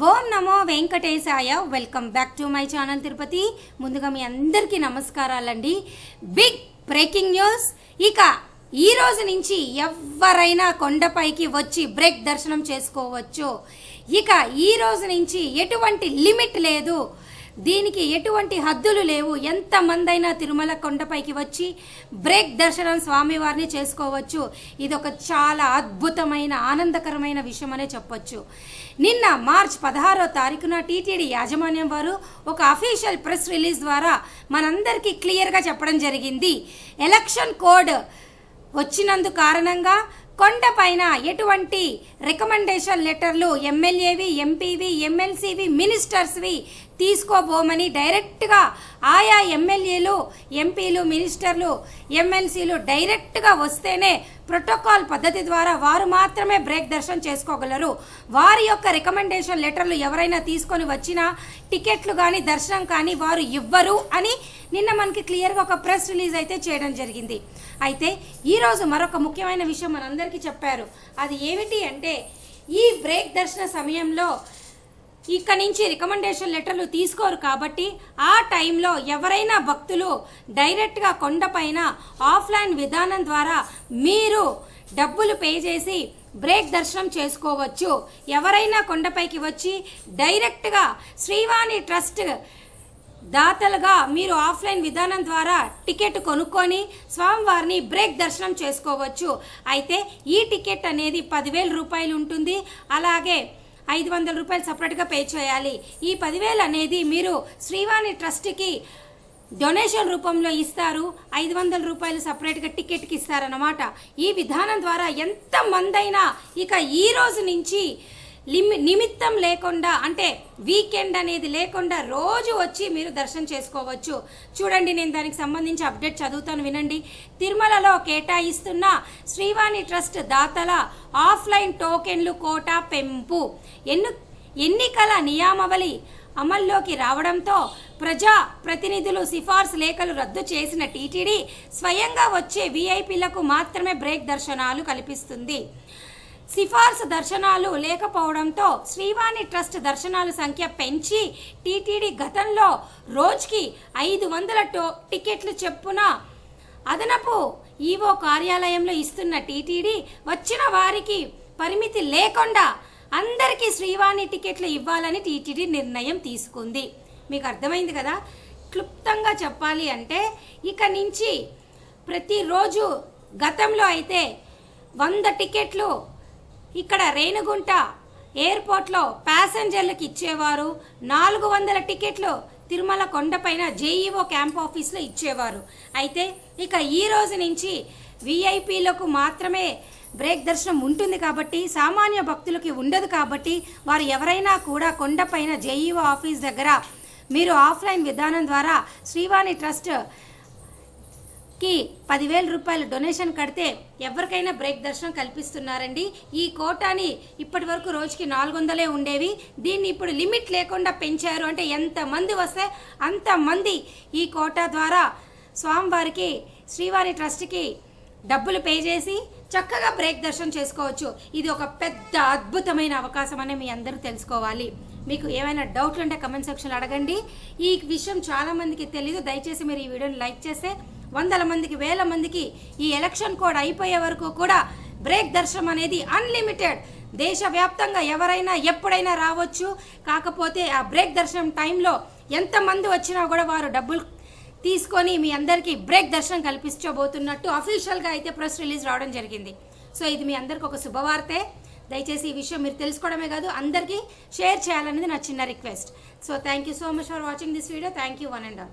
ఓం నమో వెంకటేశాయ. Welcome back to my channel Tirupati ముందుగా మీ అందరికీ నమస్కారాలండి. బిగ్ బ్రేకింగ్ న్యూస్ ఇక ఈ రోజు నుంచి ఎవరైనా కొండపైకి వచ్చి బ్రేక్ దర్శనం చేసుకోవచ్చు. ఇక ఈ రోజు నుంచి ఎటువంటి లిమిట్ లేదు. దీనికి ఎటువంటి హద్దులు లేవు. ఎంతమందైనా తిరుమల కొండపైకి వచ్చి బ్రేక్ దర్శనం స్వామివారిని చేసుకోవచ్చు. ఇది ఒక చాలా అద్భుతమైన ఆనందకరమైన విషయం అనే చెప్పొచ్చు. నిన్న మార్చ్ పదహారో తారీఖున టీటీడీ యాజమాన్యం వారు ఒక అఫీషియల్ ప్రెస్ రిలీజ్ ద్వారా మనందరికీ క్లియర్గా చెప్పడం జరిగింది. ఎలక్షన్ కోడ్ వచ్చినందు కారణంగా కొండపైన ఎటువంటి రికమెండేషన్ లెటర్లు ఎమ్మెల్యేవి ఎంపీవి ఎమ్మెల్సీవి మినిస్టర్స్వి తీసుకోబోమని డైరెక్ట్గా ఆయా ఎమ్మెల్యేలు ఎంపీలు మినిస్టర్లు ఎమ్మెల్సీలు డైరెక్ట్గా వస్తేనే ప్రోటోకాల్ పద్ధతి ద్వారా వారు మాత్రమే బ్రేక్ దర్శనం చేసుకోగలరు. వారి యొక్క రికమెండేషన్ లెటర్లు ఎవరైనా తీసుకొని వచ్చినా టికెట్లు కానీ దర్శనం కానీ వారు ఇవ్వరు అని నిన్న మనకి క్లియర్గా ఒక ప్రెస్ రిలీజ్ అయితే చేయడం జరిగింది. అయితే ఈరోజు మరొక ముఖ్యమైన విషయం మనందరికీ చెప్పారు. అది ఏమిటి అంటే ఈ బ్రేక్ దర్శన సమయంలో ఇక్కడ నుంచి రికమెండేషన్ లెటర్లు తీసుకోరు కాబట్టి ఆ టైంలో ఎవరైనా భక్తులు డైరెక్ట్గా కొండపైన ఆఫ్లైన్ విధానం ద్వారా మీరు డబ్బులు పే చేసి బ్రేక్ దర్శనం చేసుకోవచ్చు. ఎవరైనా కొండపైకి వచ్చి డైరెక్ట్గా శ్రీవాణి ట్రస్ట్ దాతలుగా మీరు ఆఫ్లైన్ విధానం ద్వారా టికెట్ కొనుక్కొని స్వామివారిని బ్రేక్ దర్శనం చేసుకోవచ్చు. అయితే ఈ టికెట్ అనేది పదివేల రూపాయలు ఉంటుంది. అలాగే ఐదు వందల రూపాయలు సపరేట్గా పే చేయాలి. ఈ పదివేలు అనేది మీరు శ్రీవాణి ట్రస్ట్కి డొనేషన్ రూపంలో ఇస్తారు. ఐదు వందల రూపాయలు సపరేట్గా టికెట్కి ఇస్తారన్నమాట. ఈ విధానం ద్వారా ఎంతమందైనా ఇక ఈ రోజు నుంచి లిమి నిమిత్తం లేకుండా అంటే వీకెండ్ అనేది లేకుండా రోజు వచ్చి మీరు దర్శనం చేసుకోవచ్చు. చూడండి నేను దానికి సంబంధించి అప్డేట్ చదువుతాను వినండి. తిరుమలలో కేటాయిస్తున్న శ్రీవాణి ట్రస్ట్ దాతల ఆఫ్లైన్ టోకెన్లు కోటా పెంపు. ఎన్ను ఎన్నికల నియామవళి అమల్లోకి రావడంతో ప్రజా ప్రతినిధులు సిఫార్సు లేఖలు రద్దు చేసిన టీటీడీ స్వయంగా వచ్చే వీఐపీలకు మాత్రమే బ్రేక్ దర్శనాలు కల్పిస్తుంది. సిఫార్సు దర్శనాలు లేకపోవడంతో శ్రీవాణి ట్రస్ట్ దర్శనాల సంఖ్య పెంచి టీటీడీ గతంలో రోజుకి ఐదు వందల టో టికెట్లు చెప్పున అదనపు ఈవో కార్యాలయంలో ఇస్తున్న టీటీడీ వచ్చిన వారికి పరిమితి లేకుండా అందరికీ శ్రీవాణి టికెట్లు ఇవ్వాలని టీటీడీ నిర్ణయం తీసుకుంది. మీకు అర్థమైంది కదా? క్లుప్తంగా చెప్పాలి అంటే ఇక నుంచి ప్రతిరోజు గతంలో అయితే వంద టికెట్లు ఇక్కడ రేణుగుంట ఎయిర్పోర్ట్లో ప్యాసింజర్లకు ఇచ్చేవారు. నాలుగు వందల టికెట్లు తిరుమల కొండపైన జేఈఓ క్యాంప్ ఆఫీస్లో ఇచ్చేవారు. అయితే ఇక ఈ రోజు నుంచి విఐపీలకు మాత్రమే బ్రేక్ దర్శనం ఉంటుంది కాబట్టి సామాన్య భక్తులకి ఉండదు కాబట్టి వారు ఎవరైనా కూడా కొండపైన జేఈఓ ఆఫీస్ దగ్గర మీరు ఆఫ్లైన్ విధానం ద్వారా శ్రీవాణి ట్రస్ట్ కి పదివేల రూపాయలు డొనేషన్ కడితే ఎవరికైనా బ్రేక్ దర్శనం కల్పిస్తున్నారండి. ఈ కోటాని ఇప్పటి వరకు రోజుకి నాలుగు వందలే ఉండేవి. దీన్ని ఇప్పుడు లిమిట్ లేకుండా పెంచారు. అంటే ఎంతమంది వస్తే అంతమంది ఈ కోటా ద్వారా స్వామివారికి శ్రీవారి ట్రస్ట్కి డబ్బులు పే చేసి చక్కగా బ్రేక్ దర్శనం చేసుకోవచ్చు. ఇది ఒక పెద్ద అద్భుతమైన అవకాశం అని మీ అందరూ తెలుసుకోవాలి. మీకు ఏమైనా డౌట్లు ఉంటే కమెంట్ సెక్షన్లో అడగండి. ఈ విషయం చాలామందికి తెలీదు. తెలియదు దయచేసి మీరు ఈ వీడియోని లైక్ చేస్తే వందల మందికి వేల మందికి ఈ ఎలక్షన్ కోడ్ అయిపోయే వరకు కూడా బ్రేక్ దర్శనం అనేది అన్లిమిటెడ్. దేశవ్యాప్తంగా ఎవరైనా ఎప్పుడైనా రావచ్చు. కాకపోతే ఆ బ్రేక్ దర్శనం టైంలో ఎంతమంది వచ్చినా కూడా వారు డబ్బులు తీసుకొని మీ అందరికీ బ్రేక్ దర్శనం కల్పించబోతున్నట్టు అఫీషియల్గా అయితే ప్రెస్ రిలీజ్ రావడం జరిగింది. సో ఇది మీ అందరికి ఒక శుభవార్తే. దయచేసి ఈ విషయం మీరు తెలుసుకోవడమే కాదు అందరికీ షేర్ చేయాలనేది నా చిన్న request. So thank you so much for watching this video. Thank you one and all.